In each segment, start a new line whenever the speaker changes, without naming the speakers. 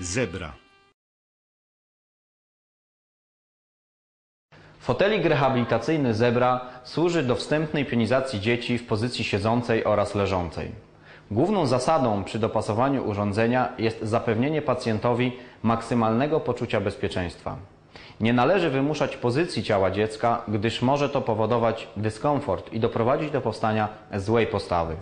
Zebra.
Fotelik rehabilitacyjny Zebra służy do wstępnej pionizacji dzieci w pozycji siedzącej oraz leżącej. Główną zasadą przy dopasowaniu urządzenia jest zapewnienie pacjentowi maksymalnego poczucia bezpieczeństwa. Nie należy wymuszać pozycji ciała dziecka, gdyż może to powodować dyskomfort i doprowadzić do powstania złej postawy.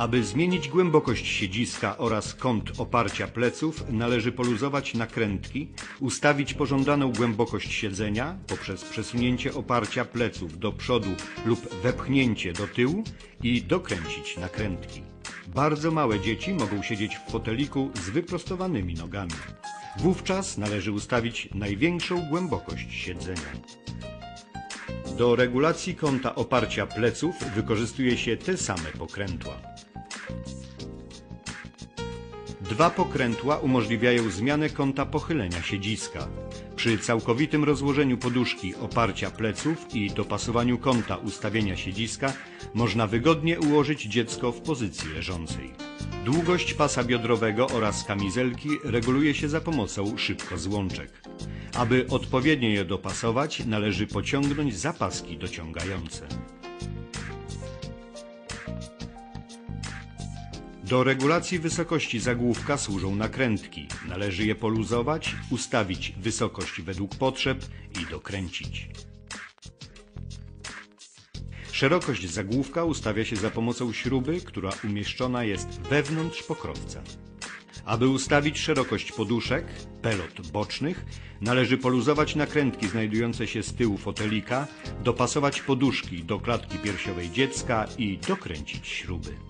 Aby zmienić głębokość siedziska oraz kąt oparcia pleców, należy poluzować nakrętki, ustawić pożądaną głębokość siedzenia poprzez przesunięcie oparcia pleców do przodu lub wepchnięcie do tyłu i dokręcić nakrętki. Bardzo małe dzieci mogą siedzieć w foteliku z wyprostowanymi nogami. Wówczas należy ustawić największą głębokość siedzenia. Do regulacji kąta oparcia pleców wykorzystuje się te same pokrętła. Dwa pokrętła umożliwiają zmianę kąta pochylenia siedziska. Przy całkowitym rozłożeniu poduszki oparcia pleców i dopasowaniu kąta ustawienia siedziska można wygodnie ułożyć dziecko w pozycji leżącej. Długość pasa biodrowego oraz kamizelki reguluje się za pomocą szybkozłączek. Aby odpowiednio je dopasować, należy pociągnąć zapaski dociągające. Do regulacji wysokości zagłówka służą nakrętki. Należy je poluzować, ustawić wysokość według potrzeb i dokręcić. Szerokość zagłówka ustawia się za pomocą śruby, która umieszczona jest wewnątrz pokrowca. Aby ustawić szerokość poduszek, pelot bocznych, należy poluzować nakrętki znajdujące się z tyłu fotelika, dopasować poduszki do klatki piersiowej dziecka i dokręcić śruby.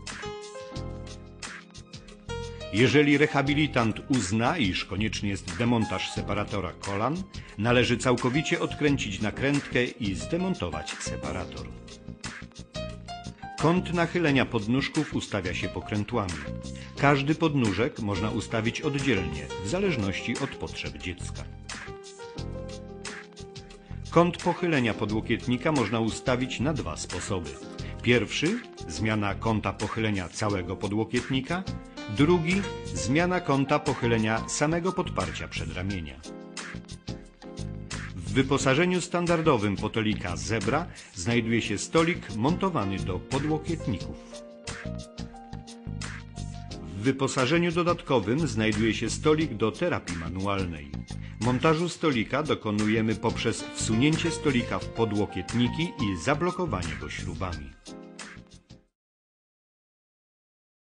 Jeżeli rehabilitant uzna, iż konieczny jest demontaż separatora kolan, należy całkowicie odkręcić nakrętkę i zdemontować separator. Kąt nachylenia podnóżków ustawia się pokrętłami. Każdy podnóżek można ustawić oddzielnie, w zależności od potrzeb dziecka. Kąt pochylenia podłokietnika można ustawić na dwa sposoby. Pierwszy zmiana kąta pochylenia całego podłokietnika, drugi zmiana kąta pochylenia samego podparcia przedramienia. W wyposażeniu standardowym fotolika Zebra znajduje się stolik montowany do podłokietników. W wyposażeniu dodatkowym znajduje się stolik do terapii manualnej. Montażu stolika dokonujemy poprzez wsunięcie stolika w podłokietniki i zablokowanie go śrubami.